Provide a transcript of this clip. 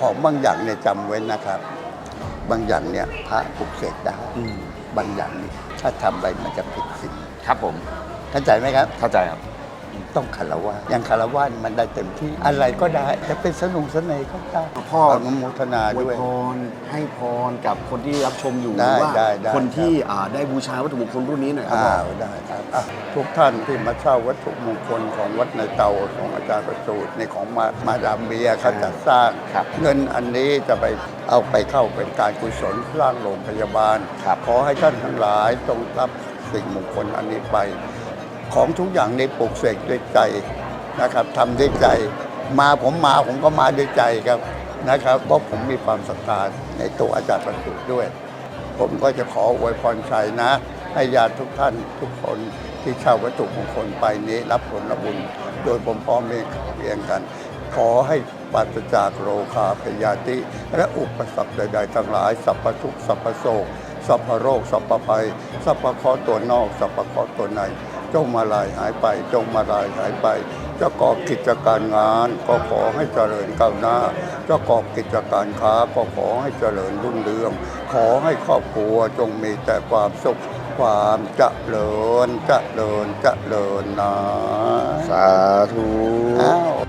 ของบางอย่างเนี่ยจำไว้นะครับ บางอย่างเนี่ยพระปลุกเสกได้อืม บางอย่างนี่ถ้าทำไปมันจะผิดศีลครับผม เข้าใจไหมครับ เข้าใจครับ ต้องคารวะอย่างคารวะนี่มันได้เต็มที่อะไรก็ได้ จะเป็นสนุกสนานก็ได้พ่ออนุโมทนาอวยด้วย พรให้พรกับคนที่รับชมอยู่ได้หรือว่าได้ได้คนที่อ่าได้บูชาวัตถุมงคลรุ่นนี้หน่อยครับอ้าวได้ครับอะทุกท่านที่มาเช่าวัตถุมงคลของวัดในเตาของอาจารย์ประสูตรในของมามาดามเบียร์เขาจัดสร้าง ครับเงินอันนี้จะไปเอาไปเข้าเป็นการกุศลสร้างโรงพยาบาล ครับ ขอให้ท่านทั้งหลายจงรับสิ่งมงคลอันนี้ไป ของทุกอย่างในปลูกเสกด้วยใจนะครับทำด้วยใจ มาผมมาผมก็มาด้วยใจครับนะครับเพราะผมมีความศรัทธาในตัวอาจารย์ประสูตรด้วย ผมก็จะขออวยพรชัยนะ ให้ญาติทุกท่านทุกคนที่เช่าวัตถุมงคลไปนี้รับผลบุญ โดยผมพร้อมเพรียงกัน ขอให้ปราศจากโรคาพยาธิและอุปสรรคใดๆทั้งหลายสัพพทุกสัพพโศก สัพพโรค สัพพภัย สัพพเคราะห์ตัวนอก สัพพเคราะห์ตัวใน จงมาลายหายไป จงมาลายหายไปเจ้ากอบกิจการงานก็ขอให้เจริญก้าวหน้าเจ้ากอบกิจการค้าก็ขอให้เจริญรุ่งเรือง ขอให้ครอบครัวจงมีแต่ความสุขความเจริญเจริญเจริญนะ สาธุอ้าว